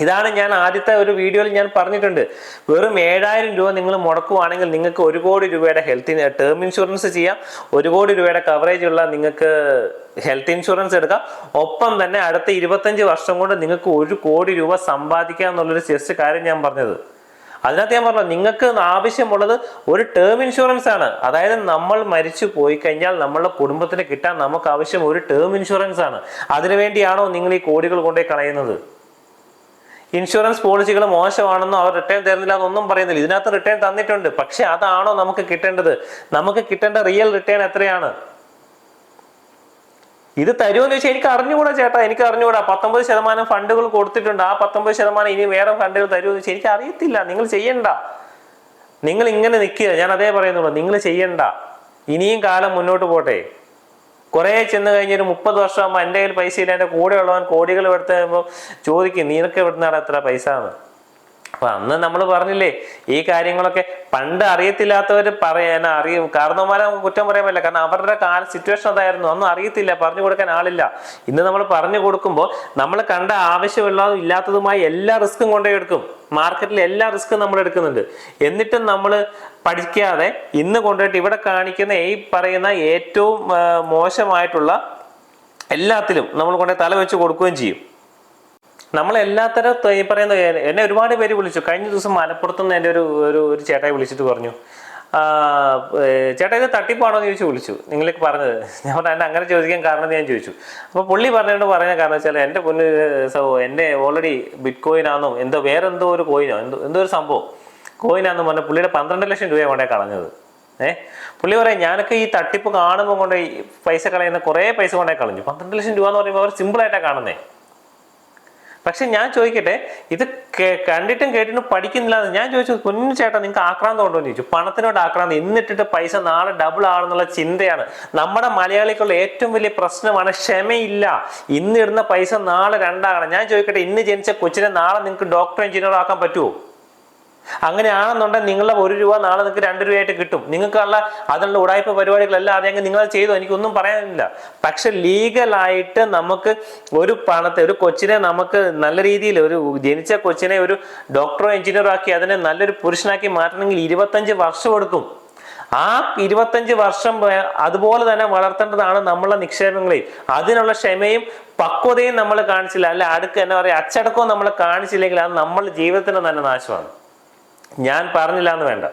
ഇതാണ് ഞാൻ ആദ്യത്തെ ഒരു വീഡിയോയിൽ ഞാൻ പറഞ്ഞിട്ടുണ്ട്. വെറും ഏഴായിരം രൂപ നിങ്ങൾ മുടക്കുവാണെങ്കിൽ നിങ്ങൾക്ക് ഒരു കോടി രൂപയുടെ ഹെൽത്ത് ടേം ഇൻഷുറൻസ് ചെയ്യാം. ഒരു കോടി രൂപയുടെ കവറേജ് ഉള്ള നിങ്ങൾക്ക് ഹെൽത്ത് ഇൻഷുറൻസ് എടുക്കാം. ഒപ്പം തന്നെ അടുത്ത ഇരുപത്തഞ്ച് വർഷം കൊണ്ട് നിങ്ങൾക്ക് ഒരു കോടി രൂപ സമ്പാദിക്കാം എന്നുള്ളൊരു ജസ്റ്റ് കാര്യം ഞാൻ പറഞ്ഞത്. അതിനകത്ത് ഞാൻ പറഞ്ഞു നിങ്ങൾക്ക് ആവശ്യമുള്ളത് ഒരു ടേം ഇൻഷുറൻസ് ആണ്. അതായത് നമ്മൾ മരിച്ചു പോയി കഴിഞ്ഞാൽ നമ്മളുടെ കുടുംബത്തിന് കിട്ടാൻ നമുക്ക് ആവശ്യം ഒരു ടേം ഇൻഷുറൻസ് ആണ്. അതിനുവേണ്ടിയാണോ നിങ്ങൾ ഈ കോടികൾ കൊണ്ടുപോയി കളയുന്നത്? ഇൻഷുറൻസ് പോളിസികൾ മോശമാണെന്നോ അവർ റിട്ടേൺ തരുന്നില്ല എന്നൊന്നും പറയുന്നില്ല. ഇതിനകത്ത് റിട്ടേൺ തന്നിട്ടുണ്ട്. പക്ഷെ അതാണോ നമുക്ക് കിട്ടേണ്ടത്? നമുക്ക് കിട്ടേണ്ട റിയൽ റിട്ടേൺ എത്രയാണ്? ഇത് തരുമെന്ന് ചോദിച്ചാൽ എനിക്ക് അറിഞ്ഞുകൂടാ ചേട്ടാ. എനിക്ക് അറിഞ്ഞുകൂടാ. പത്തൊമ്പത് ശതമാനം ഫണ്ടുകൾ കൊടുത്തിട്ടുണ്ട്. ആ പത്തൊമ്പത് ശതമാനം ഇനി വേറെ ഫണ്ടുകൾ തരുമെന്ന് വെച്ചാൽ എനിക്ക് അറിയത്തില്ല. നിങ്ങൾ ചെയ്യണ്ട. നിങ്ങൾ ഇങ്ങനെ നിൽക്കുക ഞാൻ അതേ പറയുന്നുള്ളൂ. നിങ്ങൾ ചെയ്യണ്ട. ഇനിയും കാലം മുന്നോട്ട് പോട്ടെ. കുറെ ചെന്ന് കഴിഞ്ഞൊരു മുപ്പത് വർഷമാകുമ്പോൾ എന്റെ കയ്യിൽ പൈസ ഇല്ല എന്റെ കൂടെ ഉള്ളവൻ കോടികൾ എടുത്ത് കഴിയുമ്പോൾ ചോദിക്കും നിനക്ക് എവിടുന്നാണ് എത്ര പൈസ? എന്ന്. അപ്പൊ അന്ന് നമ്മൾ പറഞ്ഞില്ലേ ഈ കാര്യങ്ങളൊക്കെ പണ്ട് അറിയത്തില്ലാത്തവർ പറയാൻ അറിയും. കാരണവന്മാരെ നമുക്ക് കുറ്റം പറയാൻ പറ്റില്ല. കാരണം അവരുടെ കാല സിറ്റുവേഷൻ അതായിരുന്നു. ഒന്നും അറിയത്തില്ല പറഞ്ഞു കൊടുക്കാൻ ആളില്ല. ഇന്ന് നമ്മൾ പറഞ്ഞു കൊടുക്കുമ്പോൾ നമ്മൾ കണ്ട ആവശ്യമുള്ളതും ഇല്ലാത്തതുമായി എല്ലാ റിസ്ക്കും കൊണ്ടുപോയി എടുക്കും. മാർക്കറ്റിൽ എല്ലാ റിസ്ക്കും നമ്മൾ എടുക്കുന്നുണ്ട്. എന്നിട്ടും നമ്മൾ പഠിക്കാതെ ഇന്ന് കൊണ്ടുപോയിട്ട് ഇവിടെ കാണിക്കുന്ന ഈ പറയുന്ന ഏറ്റവും മോശമായിട്ടുള്ള എല്ലാത്തിലും നമ്മൾ കൊണ്ടുപോയി തല വെച്ച് കൊടുക്കുകയും ചെയ്യും. നമ്മൾ എല്ലാത്തരം ഈ പറയുന്ന എന്നെ ഒരുപാട് പേര് വിളിച്ചു. കഴിഞ്ഞ ദിവസം മലപ്പുറത്ത് നിന്ന് എന്റെ ഒരു ഒരു ഒരു ചേട്ടായി വിളിച്ചിട്ട് പറഞ്ഞു. "ആ, ഏ, ചേട്ടാ ഇത് തട്ടിപ്പാണോ എന്ന് ചോദിച്ചു വിളിച്ചു. നിങ്ങളൊക്കെ പറഞ്ഞത്. ഞാൻ പറഞ്ഞു എന്നെ അങ്ങനെ ചോദിക്കാൻ കാരണം ഞാൻ ചോദിച്ചു. അപ്പോൾ പുള്ളി പറഞ്ഞുകൊണ്ട് പറഞ്ഞ കാരണം വെച്ചാൽ എന്റെ പൊന്ന് സോ എന്റെ ഓൾറെഡി ബിറ്റ് ആണോ എന്തോ വേറെ എന്തോ ഒരു കോയിനോ എന്തോ എന്തോ ഒരു സംഭവം. കോയിനാന്ന് പറഞ്ഞ പുള്ളിയുടെ പന്ത്രണ്ട് ലക്ഷം രൂപയാണ് കൊണ്ടേ കളഞ്ഞത്. ഏഹ് പുള്ളി പറയാം ഞാനൊക്കെ ഈ തട്ടിപ്പ് കാണുമ്പോൾ കൊണ്ട് പൈസ കളയുന്ന കുറേ പൈസ കൊണ്ടേ കളഞ്ഞു. പന്ത്രണ്ട് ലക്ഷം രൂപ എന്ന് പറയുമ്പോൾ അവർ സിമ്പിളായിട്ടാണ് കാണുന്നേ. പക്ഷെ ഞാൻ ചോദിക്കട്ടെ ഇത് കണ്ടിട്ടും കേട്ടിട്ടും പഠിക്കുന്നില്ല എന്ന് ഞാൻ ചോദിച്ചു കുഞ്ഞു ചേട്ടാ നിങ്ങൾക്ക് ആക്രാന്തം ഉണ്ടോ? എന്ന് ചോദിച്ചു. പണത്തിനോട് ആക്രാന്തം. ഇന്നിട്ടിട്ട് പൈസ നാളെ ഡബിൾ ആണെന്നുള്ള ചിന്തയാണ്. നമ്മുടെ മലയാളിക്കുള്ള ഏറ്റവും വലിയ പ്രശ്നമാണ് ക്ഷമയില്ല. ഇന്നിടുന്ന പൈസ നാളെ രണ്ടാകണം ഞാൻ ചോദിക്കട്ടെ ഇന്ന് ജനിച്ച കൊച്ചിനെ നാളെ നിങ്ങൾക്ക് ഡോക്ടർ എഞ്ചിനീയർ ആക്കാൻ പറ്റുമോ അങ്ങനെയാണെന്നുണ്ടെങ്കിൽ നിങ്ങളുടെ ഒരു രൂപ നാളെ നിങ്ങൾക്ക് രണ്ട് രൂപയായിട്ട് കിട്ടും. നിങ്ങൾക്കുള്ള അതിനുള്ള ഉടായ്പ പരിപാടികളെല്ലാം അതെങ്കിൽ നിങ്ങൾ ചെയ്തു. എനിക്കൊന്നും പറയാനില്ല. പക്ഷെ ലീഗലായിട്ട് നമുക്ക് ഒരു പണത്തെ ഒരു കൊച്ചിനെ നമുക്ക് നല്ല രീതിയിൽ ഒരു ജനിച്ച കൊച്ചിനെ ഒരു ഡോക്ടറോ എഞ്ചിനീയറോ ആക്കി അതിനെ നല്ലൊരു പുരുഷനാക്കി മാറ്റണമെങ്കിൽ ഇരുപത്തഞ്ച് വർഷം എടുക്കും. ആ ഇരുപത്തഞ്ച് വർഷം അതുപോലെ തന്നെ വളർത്തേണ്ടതാണ് നമ്മളെ നിക്ഷേപങ്ങളെയും അതിനുള്ള ക്ഷമയും പക്വതയും നമ്മൾ കാണിച്ചില്ല. അല്ലെ അടുക്ക് എന്താ പറയുക അച്ചടക്കവും നമ്മൾ കാണിച്ചില്ലെങ്കിൽ അത് നമ്മൾ ജീവിതത്തിന് തന്നെ നാശമാണ്. ഞാൻ പറഞ്ഞില്ല എന്ന് വേണ്ട.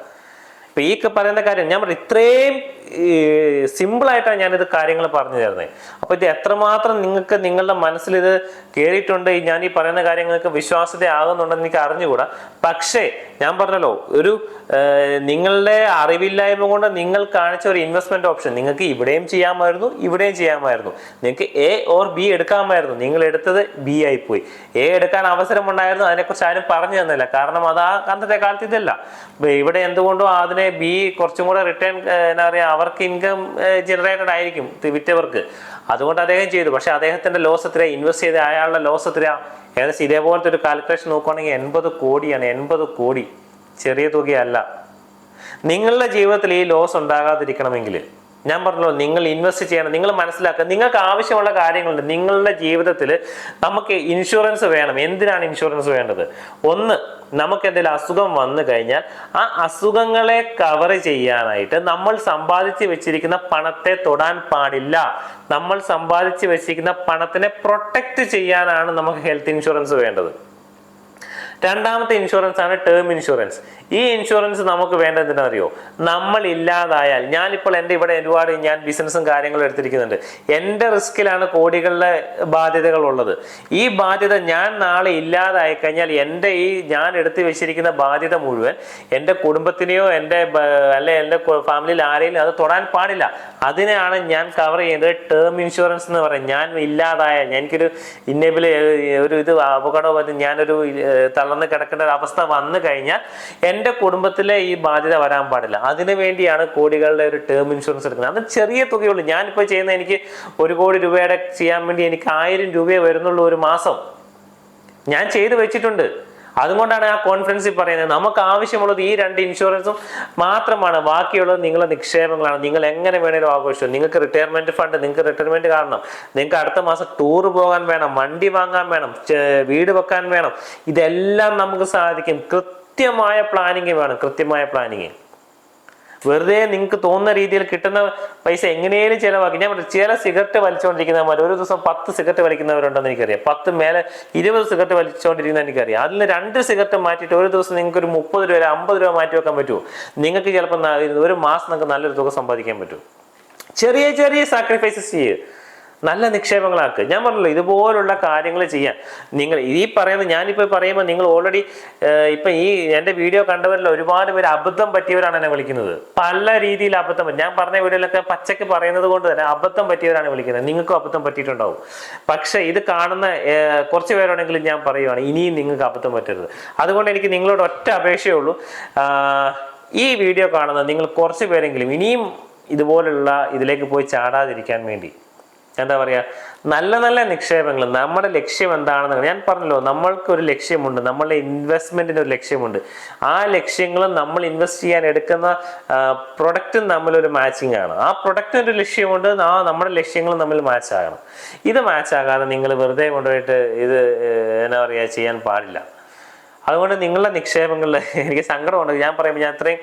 ഇപ്പൊ ഈ പറയുന്ന കാര്യം ഞാൻ ഇത്രയും സിമ്പിളായിട്ടാണ് ഞാനിത് കാര്യങ്ങൾ പറഞ്ഞു തരുന്നത്. അപ്പോൾ ഇത് എത്രമാത്രം നിങ്ങൾക്ക് നിങ്ങളുടെ മനസ്സിൽ ഇത് കയറിയിട്ടുണ്ട് ഞാൻ ഈ പറയുന്ന കാര്യങ്ങൾക്ക് വിശ്വാസ്യത ആകുന്നുണ്ടെന്ന് എനിക്ക് അറിഞ്ഞുകൂടാ. പക്ഷേ ഞാൻ പറഞ്ഞല്ലോ ഒരു നിങ്ങളുടെ അറിവില്ലായ്മ കൊണ്ട് നിങ്ങൾ കാണിച്ച ഒരു ഇൻവെസ്റ്റ്മെന്റ് ഓപ്ഷൻ നിങ്ങൾക്ക് ഇവിടെയും ചെയ്യാമായിരുന്നു ഇവിടെയും ചെയ്യാമായിരുന്നു. നിങ്ങൾക്ക് എ ഓർ ബി എടുക്കാമായിരുന്നു. നിങ്ങൾ എടുത്തത് ബി ആയി പോയി എ എടുക്കാൻ അവസരം ഉണ്ടായിരുന്നു അതിനെക്കുറിച്ച് ആരും പറഞ്ഞു തന്നില്ല. കാരണം അത് ആ അന്നത്തെ കാലത്ത് ഇതല്ല. ഇവിടെ എന്തുകൊണ്ടോ അതിനെ ബി കുറച്ചും കൂടെ റിട്ടേൺ എന്താ പറയുക അവർക്ക് ഇൻകം ജനറേറ്റഡ് ആയിരിക്കും വിറ്റവർക്ക്. അതുകൊണ്ട് അദ്ദേഹം ചെയ്തു. പക്ഷെ അദ്ദേഹത്തിന്റെ ലോസ് എത്ര ഇൻവെസ്റ്റ് ചെയ്ത അയാളുടെ ലോസ് എത്ര ഏകദേശം ഇതേപോലത്തെ ഒരു കാൽക്കുലേഷൻ നോക്കുവാണെങ്കിൽ എൺപത് കോടിയാണ്. എൺപത് കോടി. ചെറിയ തുകയല്ല. നിങ്ങളുടെ ജീവിതത്തിൽ ഈ ലോസ് ഉണ്ടാകാതിരിക്കണമെങ്കിൽ ഞാൻ പറഞ്ഞല്ലോ നിങ്ങൾ ഇൻവെസ്റ്റ് ചെയ്യണം നിങ്ങൾ മനസ്സിലാക്കുക നിങ്ങൾക്ക് ആവശ്യമുള്ള കാര്യങ്ങളുണ്ട് നിങ്ങളുടെ ജീവിതത്തിൽ നമുക്ക് ഇൻഷുറൻസ് വേണം. എന്തിനാണ് ഇൻഷുറൻസ് വേണ്ടത്? ഒന്ന് നമുക്ക് എന്തെങ്കിലും അസുഖം വന്നു കഴിഞ്ഞാൽ ആ അസുഖങ്ങളെ കവർ ചെയ്യാനായിട്ട് നമ്മൾ സമ്പാദിച്ച് വെച്ചിരിക്കുന്ന പണത്തെ തൊടാൻ പാടില്ല. നമ്മൾ സമ്പാദിച്ച് വെച്ചിരിക്കുന്ന പണത്തിനെ പ്രൊട്ടക്റ്റ് ചെയ്യാനാണ് നമുക്ക് ഹെൽത്ത് ഇൻഷുറൻസ് വേണ്ടത്. രണ്ടാമത്തെ ഇൻഷുറൻസ് ആണ് ടേം ഇൻഷുറൻസ് ഈ ഇൻഷുറൻസ് നമുക്ക് വേണ്ടത് എന്തിനറിയോ നമ്മൾ ഇല്ലാതായാൽ ഞാനിപ്പോൾ എന്റെ ഇവിടെ ഒരുപാട് ഞാൻ ബിസിനസ്സും കാര്യങ്ങളും എടുത്തിരിക്കുന്നുണ്ട്. എന്റെ റിസ്കിലാണ് കോടികളുടെ ബാധ്യതകൾ ഉള്ളത്. ഈ ബാധ്യത ഞാൻ നാളെ ഇല്ലാതായി കഴിഞ്ഞാൽ എന്റെ ഈ ഞാൻ എടുത്തു വെച്ചിരിക്കുന്ന ബാധ്യത മുഴുവൻ എന്റെ കുടുംബത്തിനെയോ എന്റെ അല്ലെ എന്റെ ഫാമിലിയിൽ ആരെയും അത് തൊടാൻ പാടില്ല. അതിനെയാണ് ഞാൻ കവർ ചെയ്യുന്നത് ടേം ഇൻഷുറൻസ് എന്ന് പറയും ഞാൻ ഇല്ലാതായാൽ എനിക്കൊരു ഇന്നേബിൾ ഒരു ഇത് അപകടം ഞാനൊരു ഏർ, തളർന്ന് കിടക്കേണ്ട ഒരു അവസ്ഥ വന്നു കഴിഞ്ഞാൽ എന്റെ കുടുംബത്തിലെ ഈ ബാധ്യത വരാൻ പാടില്ല. അതിനു വേണ്ടിയാണ് കോടികളുടെ ഒരു ടേം ഇൻഷുറൻസ് എടുക്കുന്നത്. അത് ചെറിയ തുകയുള്ളൂ. ഞാനിപ്പോൾ ചെയ്യുന്ന എനിക്ക് ഒരു കോടി രൂപയുടെ ചെയ്യാൻ വേണ്ടി എനിക്ക് ആയിരം രൂപയെ വരുന്നുള്ളൂ ഒരു മാസം. ഞാൻ ചെയ്തു വെച്ചിട്ടുണ്ട്. അതുകൊണ്ടാണ് ആ കോൺഫറൻസിൽ പറയുന്നത് നമുക്ക് ആവശ്യമുള്ളത് ഈ രണ്ട് ഇൻഷുറൻസും മാത്രമാണ് ബാക്കിയുള്ളത് നിങ്ങളെ നിക്ഷേപങ്ങളാണ്. നിങ്ങൾ എങ്ങനെ വേണേലും ആഘോഷിച്ചു. നിങ്ങൾക്ക് റിട്ടയർമെന്റ് ഫണ്ട് നിങ്ങൾക്ക് റിട്ടയർമെന്റ് കാണണം നിങ്ങൾക്ക് അടുത്ത മാസം ടൂർ പോകാൻ വേണം വണ്ടി വാങ്ങാൻ വേണം വീട് വെക്കാൻ വേണം. ഇതെല്ലാം നമുക്ക് സാധിക്കും. കൃത്യമായ പ്ലാനിങ് വേണം കൃത്യമായ പ്ലാനിങ് വെറുതെ നിങ്ങൾക്ക് തോന്നുന്ന രീതിയിൽ കിട്ടുന്ന പൈസ എങ്ങനെയും ചിലവാക്കി. ഞാൻ പറഞ്ഞു, ചില സിഗരറ്റ് വലിച്ചുകൊണ്ടിരിക്കുന്നവന്മാർ ഒരു ദിവസം പത്ത് സിഗരറ്റ് വലിക്കുന്നവരുണ്ടെന്ന് എനിക്കറിയാം. പത്ത് മേലെ ഇരുപത് സിഗരറ്റ് വലിച്ചുകൊണ്ടിരിക്കുന്ന എനിക്കറിയാം. അതിൽ രണ്ട് സിഗരറ്റ് മാറ്റിയിട്ട് ഒരു ദിവസം നിങ്ങൾക്ക് ഒരു മുപ്പത് രൂപ അമ്പത് രൂപ മാറ്റി വെക്കാൻ പറ്റുമോ? നിങ്ങൾക്ക് ചിലപ്പോൾ ഒരു മാസം നിങ്ങൾക്ക് നല്ലൊരു തുക സമ്പാദിക്കാൻ പറ്റും. ചെറിയ ചെറിയ സാക്രിഫൈസസ് ചെയ്യുക നല്ല നിക്ഷേപങ്ങളാക്കുക ഞാൻ പറഞ്ഞല്ലോ ഇതുപോലുള്ള കാര്യങ്ങൾ ചെയ്യാൻ. നിങ്ങൾ ഈ പറയുന്ന ഞാനിപ്പോൾ പറയുമ്പോൾ നിങ്ങൾ ഓൾറെഡി ഇപ്പം ഈ എന്റെ വീഡിയോ കണ്ടവരിൽ ഒരുപാട് പേര് അബദ്ധം പറ്റിയവരാണ് എന്നെ വിളിക്കുന്നത്. പല രീതിയിൽ അബദ്ധം ഞാൻ പറഞ്ഞ വീഡിയോയിലൊക്കെ പച്ചക്ക് പറയുന്നത് കൊണ്ട് തന്നെ അബദ്ധം പറ്റിയവരാണ് വിളിക്കുന്നത്. നിങ്ങൾക്കും അബദ്ധം പറ്റിയിട്ടുണ്ടാവും. പക്ഷെ ഇത് കാണുന്ന കുറച്ച് പേരാണെങ്കിലും ഞാൻ പറയുവാണ് ഇനിയും നിങ്ങൾക്ക് അബദ്ധം പറ്റരുത്. അതുകൊണ്ട് എനിക്ക് നിങ്ങളോട് ഒറ്റ അപേക്ഷയേ ഉള്ളൂ. ഈ വീഡിയോ കാണുന്ന നിങ്ങൾ കുറച്ച് പേരെങ്കിലും ഇനിയും ഇതുപോലുള്ള ഇതിലേക്ക് പോയി ചാടാതിരിക്കാൻ വേണ്ടി എന്താ പറയാ നല്ല നല്ല നിക്ഷേപങ്ങൾ നമ്മുടെ ലക്ഷ്യം എന്താണെന്ന് ഞാൻ പറഞ്ഞല്ലോ നമ്മൾക്ക് ഒരു ലക്ഷ്യമുണ്ട് നമ്മളുടെ ഇൻവെസ്റ്റ്മെന്റിന് ഒരു ലക്ഷ്യമുണ്ട്. ആ ലക്ഷ്യങ്ങളും നമ്മൾ ഇൻവെസ്റ്റ് ചെയ്യാൻ എടുക്കുന്ന പ്രൊഡക്റ്റും തമ്മിലൊരു മാച്ചിങ് ആണ്. ആ പ്രൊഡക്റ്റിന് ഒരു ലക്ഷ്യമുണ്ട് ആ നമ്മുടെ ലക്ഷ്യങ്ങളും തമ്മിൽ മാച്ച് ആകണം. ഇത് മാച്ച് ആകാതെ നിങ്ങൾ വെറുതെ കൊണ്ടുപോയിട്ട് ഇത് എന്നാ പറയാ ചെയ്യാൻ പാടില്ല. അതുകൊണ്ട് നിങ്ങളുടെ നിക്ഷേപങ്ങളിൽ എനിക്ക് സങ്കടമുണ്ട്. ഞാൻ പറയുമ്പോൾ ഞാൻ അത്രയും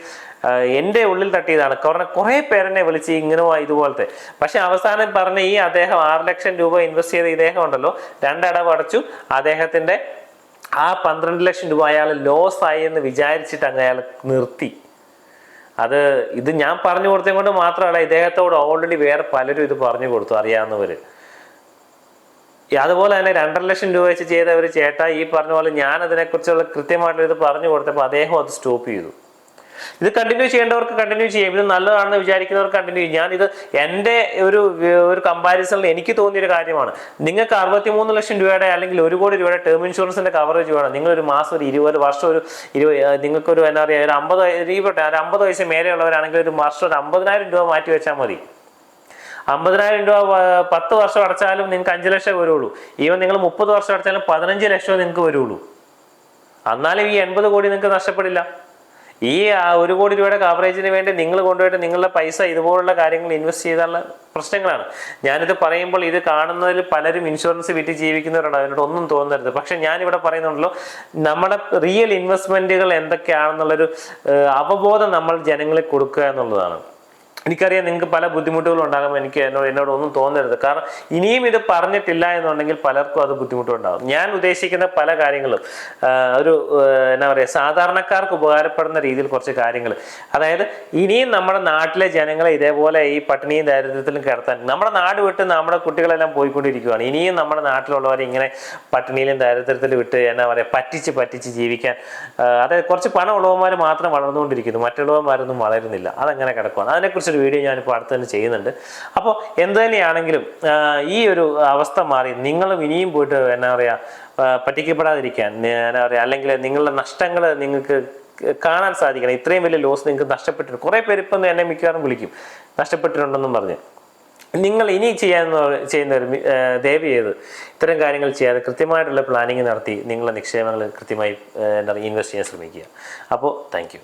എന്റെ ഉള്ളിൽ തട്ടിയതാണ്. കാരണം കുറേ പേരെന്നെ വിളിച്ച് ഇങ്ങനെ ഇതുപോലത്തെ. പക്ഷെ അവസാനം പറഞ്ഞ ഈ അദ്ദേഹം ആറ് ലക്ഷം രൂപ ഇൻവെസ്റ്റ് ചെയ്ത ഇദ്ദേഹം ഉണ്ടല്ലോ. രണ്ടടവ് അടച്ചു. അദ്ദേഹത്തിന്റെ ആ പന്ത്രണ്ട് ലക്ഷം രൂപ അയാൾ ലോസ് ആയി എന്ന് വിചാരിച്ചിട്ട് അങ്ങ് അയാൾ നിർത്തി. അത് ഇത് ഞാൻ പറഞ്ഞു കൊടുത്തത് കൊണ്ട് മാത്രമല്ല ഇദ്ദേഹത്തോട് ഓൾറെഡി വേറെ പലരും ഇത് പറഞ്ഞു കൊടുത്തു അറിയാവുന്നവര്. ഈ അതുപോലെ തന്നെ രണ്ടര ലക്ഷം രൂപ വെച്ച് ചെയ്ത ഒരു ചേട്ട ഈ പറഞ്ഞ പോലെ ഞാൻ അതിനെക്കുറിച്ചുള്ള കൃത്യമായിട്ടുള്ള ഇത് പറഞ്ഞു കൊടുത്തപ്പോൾ അദ്ദേഹം അത് സ്റ്റോപ്പ് ചെയ്തു. ഇത് കണ്ടിന്യൂ ചെയ്യേണ്ടവർക്ക് കണ്ടിന്യൂ ചെയ്യാം. ഇത് നല്ലതാണെന്ന് വിചാരിക്കുന്നവർക്ക് കണ്ടിന്യൂ ചെയ്യും. ഇത് എന്റെ ഒരു ഒരു കമ്പാരിസണിൽ എനിക്ക് തോന്നിയൊരു കാര്യമാണ്. നിങ്ങൾക്ക് അറുപത്തിമൂന്ന് ലക്ഷം രൂപയുടെ അല്ലെങ്കിൽ ഒരു കോടി രൂപയുടെ ടേം ഇൻഷുറൻസിന്റെ കവറേജ് വേണം. നിങ്ങൾ ഒരു മാസം ഒരു ഇരുപത് വർഷം ഒരു ഇരുപത് നിങ്ങൾക്കൊരു എന്താ പറയുക ഒരു അമ്പത് ഇരുപട്ടെ ഒരു അമ്പത് വയസ്സ് മേലെയുള്ളവരാണെങ്കിൽ ഒരു വർഷം ഒരു അമ്പതിനായിരം രൂപ മാറ്റി വെച്ചാൽ മതി. അമ്പതിനായിരം രൂപ പത്ത് വർഷം അടച്ചാലും നിങ്ങൾക്ക് അഞ്ച് ലക്ഷം വരുള്ളൂ. ഈവൻ നിങ്ങൾ മുപ്പത് വർഷം അടച്ചാലും പതിനഞ്ച് ലക്ഷം നിങ്ങൾക്ക് വരുള്ളൂ. എന്നാലും ഈ എൺപത് കോടി നിങ്ങൾക്ക് നഷ്ടപ്പെടില്ല. ഈ ഒരു കോടി രൂപയുടെ കവറേജിന് വേണ്ടി നിങ്ങൾ കൊണ്ടുപോയിട്ട് നിങ്ങളുടെ പൈസ ഇതുപോലുള്ള കാര്യങ്ങൾ ഇൻവെസ്റ്റ് ചെയ്താലുള്ള പ്രശ്നങ്ങളാണ്. ഞാനിത് പറയുമ്പോൾ ഇത് കാണുന്നതിൽ പലരും ഇൻഷുറൻസ് വിറ്റ് ജീവിക്കുന്നവരാണ് അതിനോട് ഒന്നും തോന്നരുത്. പക്ഷെ ഞാനിവിടെ പറയുന്നുണ്ടല്ലോ നമ്മുടെ റിയൽ ഇൻവെസ്റ്റ്മെന്റുകൾ എന്തൊക്കെയാണെന്നുള്ളൊരു അവബോധം നമ്മൾ ജനങ്ങളിൽ കൊടുക്കുക എന്നുള്ളതാണ്. എനിക്കറിയാം നിങ്ങൾക്ക് പല ബുദ്ധിമുട്ടുകളും ഉണ്ടാകുമ്പോൾ എനിക്ക് എന്നോട് എന്നോട് ഒന്നും തോന്നരുത്. കാരണം ഇനിയും ഇത് പറഞ്ഞിട്ടില്ല എന്നുണ്ടെങ്കിൽ പലർക്കും അത് ബുദ്ധിമുട്ടുണ്ടാകും. ഞാൻ ഉദ്ദേശിക്കുന്ന പല കാര്യങ്ങളും ഒരു എന്നാ പറയുക സാധാരണക്കാർക്ക് ഉപകാരപ്പെടുന്ന രീതിയിൽ കുറച്ച് കാര്യങ്ങൾ. അതായത് ഇനിയും നമ്മുടെ നാട്ടിലെ ജനങ്ങളെ ഇതേപോലെ ഈ പട്ടിണിയും ദാരിദ്ര്യത്തിലും കിടത്താൻ നമ്മുടെ നാട് വിട്ട് നമ്മുടെ കുട്ടികളെല്ലാം പോയിക്കൊണ്ടിരിക്കുകയാണ് ഇനിയും നമ്മുടെ നാട്ടിലുള്ളവരെ ഇങ്ങനെ പട്ടിണിയിലും ദാരിദ്ര്യത്തിലും വിട്ട് എന്നാ പറയുക പറ്റിച്ച് പറ്റിച്ച് ജീവിക്കാൻ അതായത് കുറച്ച് പണമുള്ളവന്മാർ മാത്രം വളർന്നുകൊണ്ടിരിക്കുന്നു. മറ്റുള്ളവന്മാരൊന്നും വളരുന്നില്ല. അതങ്ങനെ കിടക്കുകയാണ് അതിനെക്കുറിച്ചൊരു വീഡിയോ ഞാനിപ്പോൾ അടുത്ത് തന്നെ ചെയ്യുന്നുണ്ട്. അപ്പോൾ എന്ത് തന്നെയാണെങ്കിലും ഈ ഒരു അവസ്ഥ മാറി. നിങ്ങളും ഇനിയും പോയിട്ട് എന്നാ പറയുക പറ്റിക്കപ്പെടാതിരിക്കാൻ എന്നാ പറയുക അല്ലെങ്കിൽ നിങ്ങളുടെ നഷ്ടങ്ങൾ നിങ്ങൾക്ക് കാണാൻ സാധിക്കണം. ഇത്രയും വലിയ ലോസ് നിങ്ങൾക്ക് നഷ്ടപ്പെട്ടിട്ടുണ്ട് കുറേ പേര് ഇപ്പം എന്നെ മിക്കവാറും വിളിക്കും. നഷ്ടപ്പെട്ടിട്ടുണ്ടെന്നും പറഞ്ഞ്. നിങ്ങൾ ഇനി ചെയ്യാൻ ഒരു ദയവ് ചെയ്ത് ഇത്തരം കാര്യങ്ങൾ ചെയ്യാതെ കൃത്യമായിട്ടുള്ള പ്ലാനിങ് നടത്തി നിങ്ങളുടെ നിക്ഷേപങ്ങൾ കൃത്യമായി എന്താ പറയുക ഇൻവെസ്റ്റ് ചെയ്യാൻ ശ്രമിക്കുക. അപ്പോൾ താങ്ക്